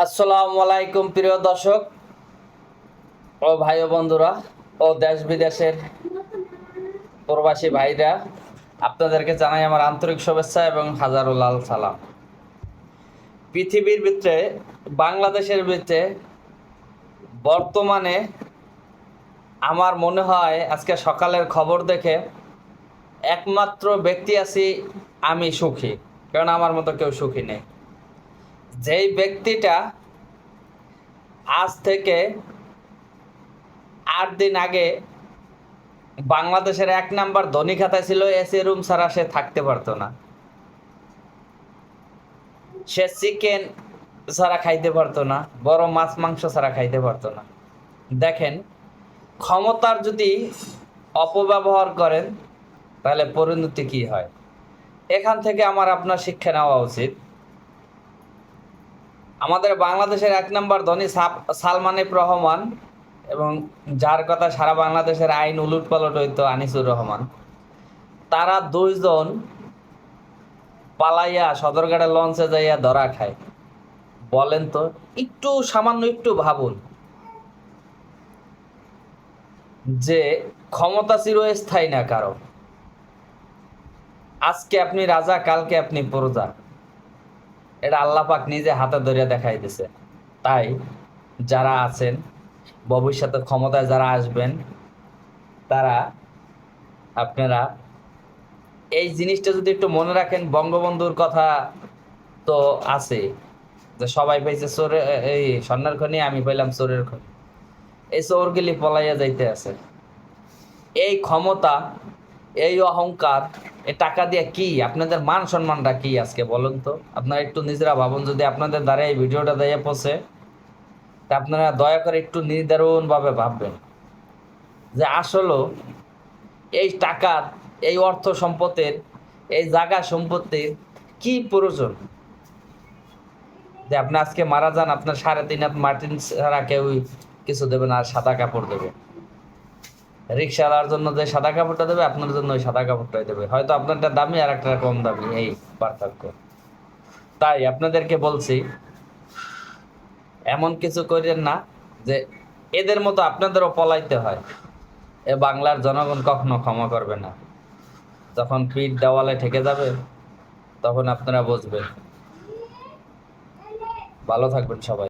আসসালামু আলাইকুম, প্রিয় দর্শক ও ভাই ও বন্ধুরা ও দেশ বিদেশের প্রবাসী ভাইরা, আপনাদেরকে জানাই আমার আন্তরিক শুভেচ্ছা এবং হাজারো লাল সালাম। পৃথিবীর ভিতরে, বাংলাদেশের ভিতরে বর্তমানে আমার মনে হয় আজকে সকালের খবর দেখে একমাত্র ব্যক্তি আছি আমি সুখী, কারণ আমার মতো কেউ সুখী নেই। যেই ব্যক্তিটা আজ থেকে আট দিন আগে বাংলাদেশের এক নাম্বার ধনী খাতায় ছিল, এসি রুম ছাড়া সে থাকতে পারতো না। সে চিকেন ছাড়া খাইতে পারতো না, বড় মাছ মাংস ছাড়া খাইতে পারতো না। দেখেন, ক্ষমতার যদি অপব্যবহার করেন, তাহলে পরিণতি কি হয়? এখান থেকে আমার আপনার শিক্ষা নেওয়া উচিত। আমাদের বাংলাদেশের এক নম্বর ধনী সাপ- সালমান রহমান এবং যার কথা সারা বাংলাদেশের আইন উলুট পালট হইতো আনিসুর রহমান। তারা দুইজন পালাইয়া সদরঘাটে লঞ্চে যাইয়া ধরা খায়। বলেন তো, একটু সামান্য একটু ভাবুন যে ক্ষমতা চিরস্থায়ী না কারও। আজকে আপনি রাজা, কালকে আপনি প্রজা। এটা আল্লাহ পাক নিজে হাতে ধরে দেখাই দিছে। তাই যারা আছেন, ভবিষ্যতে ক্ষমতায় যারা আসবেন, তারা, আপনারা এই জিনিসটা যদি একটু মনে রাখেন, বঙ্গবন্ধুর কথা তো আছে, যে সবাই পাইছে চোরে, এই স্বর্ণের খনি, আমি পাইলাম চোরের খনি। এই চোরগুলি পলাইয়া যাইতে আছে। এই ক্ষমতা, এই অহংকার এই টাকা দিয়ে কি? আপনাদের মান সম্মানটা কি আজকে বলুন তো? আপনারা একটু নিজেরা ভাবুন, যদি আপনাদের দ্বারা এই ভিডিওটা দিয়ে পৌঁছে তা আপনারা দয়া করে একটু নির্ধারণভাবে ভাববেন যে আসলে এই টাকার এই অর্থ সম্পদের এই জায়গা সম্পত্তির কি প্রয়োজন? যে আপনি আজকে মারা যান, আপনার সাড়ে তিন হাত মার্টিন ছাড়া কেউই কিছু দেবে না, আর সাদা কাপড় দেবে। রিক্সাওয়ালার জন্য যে সাদা কাপড়টা দেবে, আপনার জন্য ওই সাদা কাপড়টাই দেবে। হয়তো আপনারটা দামি আর একটা কম দামি, এই পার্থক্য। তাই আপনাদেরকে বলছি, এমন কিছু করেন না যে এদের মতো আপনাদেরও পলাইতে হয়। এ বাংলার জনগণ কখনো ক্ষমা করবে না। যখন পিঠ দেওয়ালে ঠেকে যাবে, তখন আপনারা বুঝবেন। ভালো থাকবেন সবাই।